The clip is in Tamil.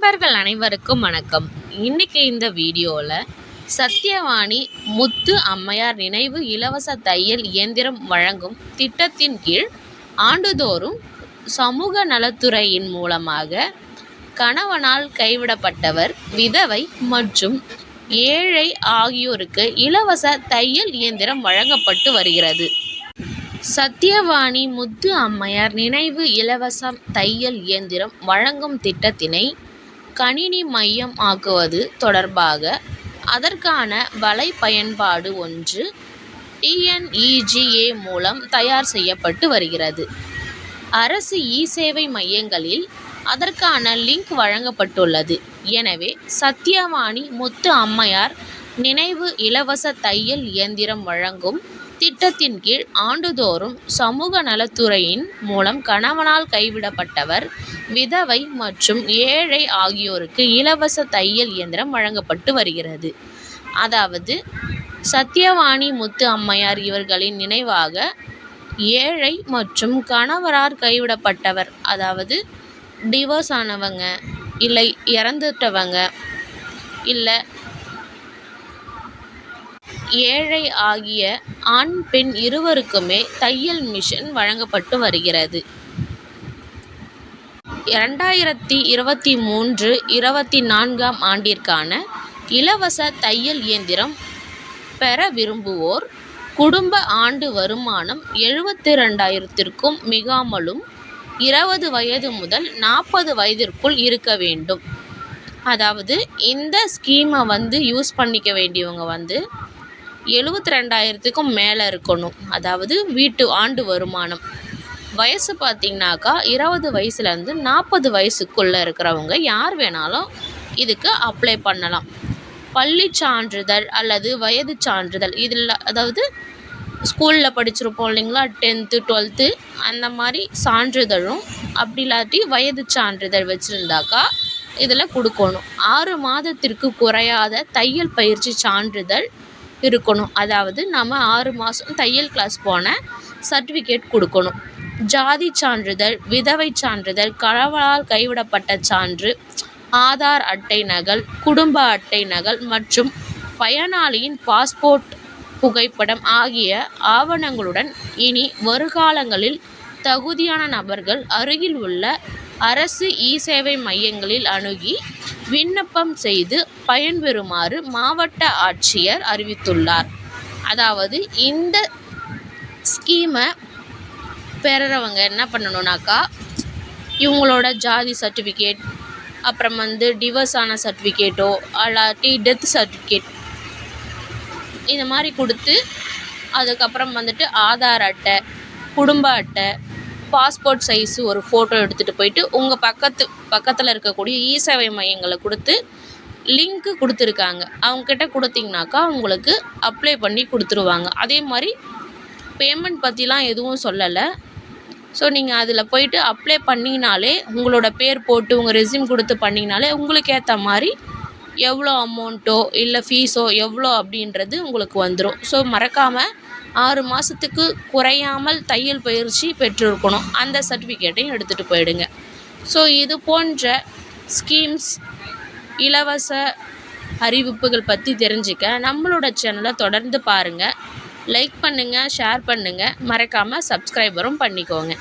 நண்பர்கள் அனைவருக்கும் வணக்கம். இன்னைக்கு இந்த வீடியோவில் சத்யவாணி முத்து அம்மையார் நினைவு இலவச தையல் இயந்திரம் வழங்கும் திட்டத்தின் கீழ் ஆண்டுதோறும் சமூக நலத்துறையின் மூலமாக கணவனால் கைவிடப்பட்டவர் விதவை மற்றும் ஏழை ஆகியோருக்கு இலவச தையல் இயந்திரம் வழங்கப்பட்டு வருகிறது. சத்யவாணி முத்து அம்மையார் நினைவு இலவச தையல் இயந்திரம் வழங்கும் திட்டத்தினை கணினி மையம் ஆக்குவது தொடர்பாக அதற்கான வலை பயன்பாடு ஒன்று டிஎன்இஜிஏ மூலம் தயார் செய்யப்பட்டு வருகிறது. அரசு இ சேவை மையங்களில் அதற்கான லிங்க் வழங்கப்பட்டுள்ளது. எனவே சத்யவாணி முத்து அம்மையார் நினைவு இலவச தையல் இயந்திரம் வழங்கும் திட்டத்தின் கீழ் ஆண்டுதோறும் சமூக நலத்துறையின் மூலம் கணவனால் கைவிடப்பட்டவர் விதவை மற்றும் ஏழை ஆகியோருக்கு இலவச தையல் இயந்திரம் வழங்கப்பட்டு வருகிறது. அதாவது சத்யவாணி முத்து அம்மையார் இவர்களின் நினைவாக ஏழை மற்றும் கணவரால் கைவிடப்பட்டவர் அதாவது டிவோர்ஸ் ஆனவங்க இல்லை இறந்துட்டவங்க இல்லை ஏழை ஆகிய ஆண் பெண் இருவருக்குமே தையல் மிஷின் வழங்கப்பட்டு வருகிறது. இரண்டாயிரத்தி இருபத்தி மூன்று இருபத்தி நான்காம் ஆண்டிற்கான இலவச தையல் இயந்திரம் பெற விரும்புவோர் குடும்ப ஆண்டு வருமானம் எழுபத்தி ரெண்டாயிரத்திற்கும் மிகாமலும் இருபது வயது முதல் நாற்பது வயதிற்குள் இருக்க வேண்டும். அதாவது இந்த ஸ்கீமை வந்து யூஸ் பண்ணிக்க வேண்டியவங்க வந்து எழுபத்தி ரெண்டாயிரத்துக்கும் மேலே இருக்கணும். அதாவது வீட்டு ஆண்டு வருமானம். வயசு பார்த்திங்கனாக்கா இருபது வயசுலேருந்து நாற்பது வயசுக்குள்ளே இருக்கிறவங்க யார் வேணாலும் இதுக்கு அப்ளை பண்ணலாம். பள்ளி சான்றிதழ் அல்லது வயது சான்றிதழ் இதில் அதாவது ஸ்கூலில் படிச்சிருப்போம் இல்லைங்களா டென்த்து டுவெல்த்து அந்த மாதிரி சான்றிதழும் அப்படி இல்லாட்டி வயது சான்றிதழ் வச்சுருந்தாக்கா இதில் கொடுக்கணும். ஆறு மாதத்திற்கு குறையாத தையல் பயிற்சி சான்றிதழ் இருக்கணும். அதாவது நம்ம ஆறு மாதம் தையல் கிளாஸ் போன சர்டிஃபிகேட் கொடுக்கணும். ஜாதி சான்றிதழ் விதவை சான்றிதழ் கணவனால் கைவிடப்பட்ட சான்று ஆதார் அட்டை நகல் குடும்ப அட்டை நகல் மற்றும் பயனாளியின் பாஸ்போர்ட் புகைப்படம் ஆகிய ஆவணங்களுடன் இனி வருகாலங்களில் தகுதியான நபர்கள் அருகில் உள்ள அரசு இ சேவை மையங்களில் அணுகி விண்ணப்பம் செய்து பயன்பெறுமாறு மாவட்ட ஆட்சியர் அறிவித்துள்ளார். அதாவது இந்த ஸ்கீமை பெறுறவங்க என்ன பண்ணணுன்னாக்கா இவங்களோட ஜாதி சர்டிஃபிகேட் அப்புறம் வந்து டிவர்ஸ் ஆன சர்டிஃபிகேட்டோ அல்லாட்டி டெத் சர்டிஃபிகேட் இந்த மாதிரி கொடுத்து அதுக்கப்புறம் வந்துட்டு ஆதார் அட்டை குடும்ப அட்டை பாஸ்போர்ட் சைஸு ஒரு ஃபோட்டோ எடுத்துகிட்டு போயிட்டு உங்கள் பக்கத்து பக்கத்தில் இருக்கக்கூடிய இ சேவை மையங்களை கொடுத்து லிங்க்கு கொடுத்துருக்காங்க. அவங்கக்கிட்ட கொடுத்தீங்கனாக்கா உங்களுக்கு அப்ளை பண்ணி கொடுத்துருவாங்க. அதே மாதிரி பேமெண்ட் பற்றிலாம் எதுவும் சொல்லலை. ஸோ நீங்கள் அதில் போயிட்டு அப்ளை பண்ணிங்கனாலே உங்களோட பேர் போட்டு உங்கள் ரெஸ்யூம் கொடுத்து பண்ணிங்கனாலே உங்களுக்கு ஏற்ற மாதிரி எவ்வளோ அமௌண்ட்டோ இல்லை ஃபீஸோ எவ்வளோ அப்படின்றது உங்களுக்கு வந்துடும் ஸோ மறக்காமல் ஆறு மாதத்துக்கு குறையாமல் தையல் பயிற்சி பெற்றிருக்கணும். அந்த சர்டிஃபிகேட்டையும் எடுத்துகிட்டு போயிடுங்க. ஸோ இது போன்ற ஸ்கீம்ஸ் இலவச அறிவிப்புகள் பற்றி தெரிஞ்சுக்க நம்மளோட சேனலை தொடர்ந்து பாருங்கள் லைக் பண்ணுங்கள் ஷேர் பண்ணுங்கள் மறக்காமல் சப்ஸ்கிரைபரும் பண்ணிக்கோங்க.